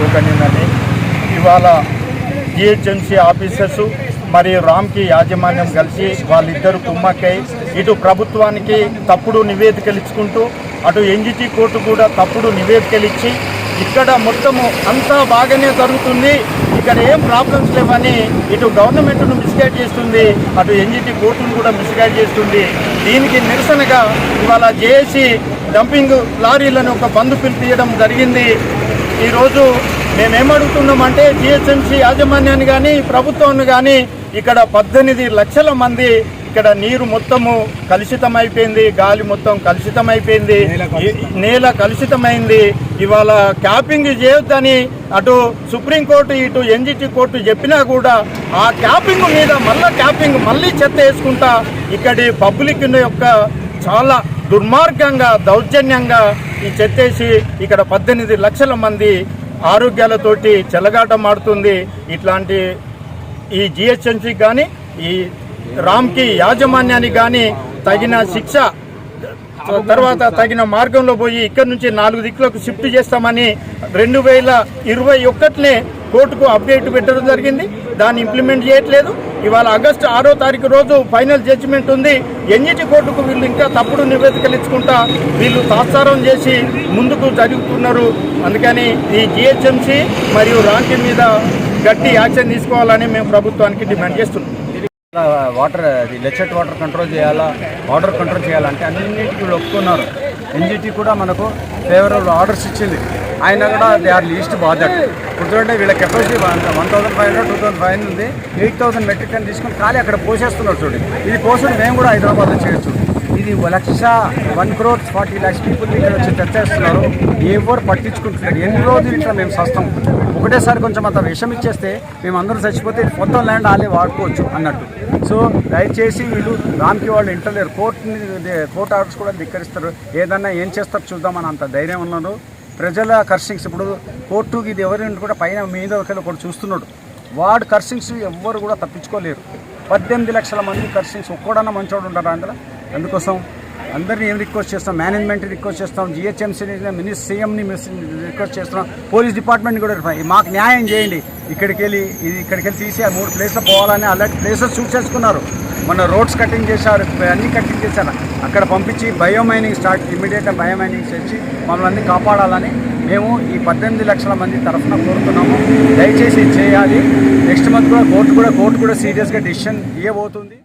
తూకనిందని ఇవాళ GHMC officers మరియు రామ్కి యాజమాన్యం కలిసి వాళ్ళిద్దరు కుమ్మక్కై ఇటు ప్రభుత్వానికి తప్పుడు నివేదికలు ఇచ్చుకుంటూ అటు ఎన్జిటి కోర్టు కూడా తప్పుడు నివేదికలు ఇచ్చి ఇక్కడ మొత్తము అంతా బాగానే జరుగుతుంది ఇక్కడ ఏం ప్రాబ్లమ్స్ లేవని ఇటు గవర్నమెంట్ను మిస్గైడ్ చేస్తుంది అటు ఎన్జిటి కోర్టును కూడా మిస్గైడ్ చేస్తుంది. దీనికి నిరసనగా ఇవాళ జేఏసీ డంపింగ్ లారీలను ఒక బంద్ పిలిపించడం జరిగింది. ఈరోజు మేమేమడుగుతున్నామంటే జిహెచ్ఎంసీ యాజమాన్యాన్ని కానీ ప్రభుత్వాన్ని కానీ ఇక్కడ పద్దెనిమిది లక్షల మంది ఇక్కడ నీరు మొత్తము కలుషితమైపోయింది గాలి మొత్తం కలుషితమైపోయింది నేల కలుషితమైంది. ఇవాళ క్యాపింగ్ చేయొద్దని అటు సుప్రీంకోర్టు ఇటు ఎన్జిటి కోర్టు చెప్పినా కూడా ఆ క్యాపింగ్ మీద మళ్ళీ క్యాపింగ్ మళ్ళీ చెత్త వేసుకుంటా ఇక్కడి పబ్లిక్ యొక్క చాలా దుర్మార్గంగా దౌర్జన్యంగా ఈ చెత్తేసి ఇక్కడ పద్దెనిమిది లక్షల మంది ఆరోగ్యాలతోటి చెలగాటమాడుతుంది ఇట్లాంటి ఈ జిహెచ్ఎంసీకి కానీ ఈ రామ్కి యాజమాన్యానికి కానీ తగిన శిక్ష తర్వాత తగిన మార్గంలో పోయి ఇక్కడ నుంచి నాలుగు దిక్కులకు షిఫ్ట్ చేస్తామని రెండు వేల ఇరవై ఒకటినే కోర్టుకు అప్డేట్ పెట్టడం జరిగింది. దాన్ని ఇంప్లిమెంట్ చేయట్లేదు. ఇవాళ ఆగస్టు ఆరో తారీఖు రోజు ఫైనల్ జడ్జిమెంట్ ఉంది. ఎన్జిటి కోర్టుకు వీళ్ళు ఇంకా తప్పుడు నివేదికలు ఇచ్చుకుంటా వీళ్ళు తాత్సారం చేసి ముందుకు జరుగుతున్నారు. అందుకని ఈ జిహెచ్ఎంసీ మరియు రాంకి మీద గట్టి యాక్షన్ తీసుకోవాలని మేము ప్రభుత్వానికి డిమాండ్ చేస్తున్నాం. వాటర్ లెచ్చట్ వాటర్ కంట్రోల్ చేయాలా? వాటర్ కంట్రోల్ చేయాలంటే అన్నింటికి వీళ్ళు ఒప్పుకున్నారు. ఎన్జిటి కూడా మనకు ఫేవరబుల్ ఆర్డర్స్ ఇచ్చింది. ఆయన కూడా దే ఆర్ లీస్ట్ బాధ్యత ఇప్పుడు వీళ్ళ capacity one thousand five hundred two thousand five ఉంది. ఎయిట్ థౌసండ్ మెట్రిక్ టన్ తీసుకొని ఖాళీ అక్కడ పోసేస్తున్నారు చూడండి ఇది పోసుడు మేము కూడా హైదరాబాద్లో చేయొచ్చు ఇది lakh one crore forty lakhs people ఇక్కడ వచ్చి తెచ్చేస్తున్నారు. ఎవరు పట్టించుకుంటున్నారు ఎన్ని రోజులు ఇట్లా మేము సస్తాం? ఒకటేసారి కొంచెం అంత విషం ఇచ్చేస్తే మేము అందరూ చచ్చిపోతే మొత్తం ల్యాండ్ వాళ్ళే వాడుకోవచ్చు అన్నట్టు. సో దయచేసి వీళ్ళు రామ్కి వాళ్ళు ఇంటర్లేరు కోర్టుని కోర్టు ఆర్డర్స్ కూడా ధిక్కరిస్తారు. ఏదన్నా ఏం చేస్తారు చూద్దామని అంత ధైర్యం ఉన్నారు. ప్రజల కర్షింగ్స్ ఇప్పుడు కోర్టుకి ఇది ఎవరి కూడా పైన మీద ఒకరు ఒకటి చూస్తున్నాడు. వాడు కర్షింగ్స్ ఎవ్వరు కూడా తప్పించుకోలేరు. పద్దెనిమిది లక్షల మంది కర్షింగ్స్ ఒక్కడన్నా మంచోడు ఉంటారు అందులో? అందుకోసం అందరినీ ఏం రిక్వెస్ట్ చేస్తాం? మేనేజ్మెంట్ రిక్వెస్ట్ చేస్తాం. జిహెచ్ఎంసీని మినిస్ సీఎంని రిక్వెస్ట్ చేస్తున్నాం. పోలీస్ డిపార్ట్మెంట్ కూడా మాకు న్యాయం చేయండి. ఇక్కడికి వెళ్ళి ఇది ఇక్కడికి వెళ్ళి తీసి ఆ మూడు ప్లేస్లో పోవాలని అలాంటి ప్లేసెస్ చూస్ చేసుకున్నారు. మొన్న రోడ్స్ కటింగ్ చేశారు అన్ని కటింగ్ చేశారు. అక్కడ పంపించి బయోమైనింగ్ స్టార్ట్ ఇమీడియట్గా బయోమైనింగ్ చేసి మమ్మల్ని అన్ని కాపాడాలని మేము ఈ పద్దెనిమిది లక్షల మంది తరఫున కోరుతున్నాము. దయచేసి చేయాలి. నెక్స్ట్ మంత్ కూడా కోర్టు కూడా కోర్టు కూడా సీరియస్గా డిసిషన్ ఇవ్వబోతుంది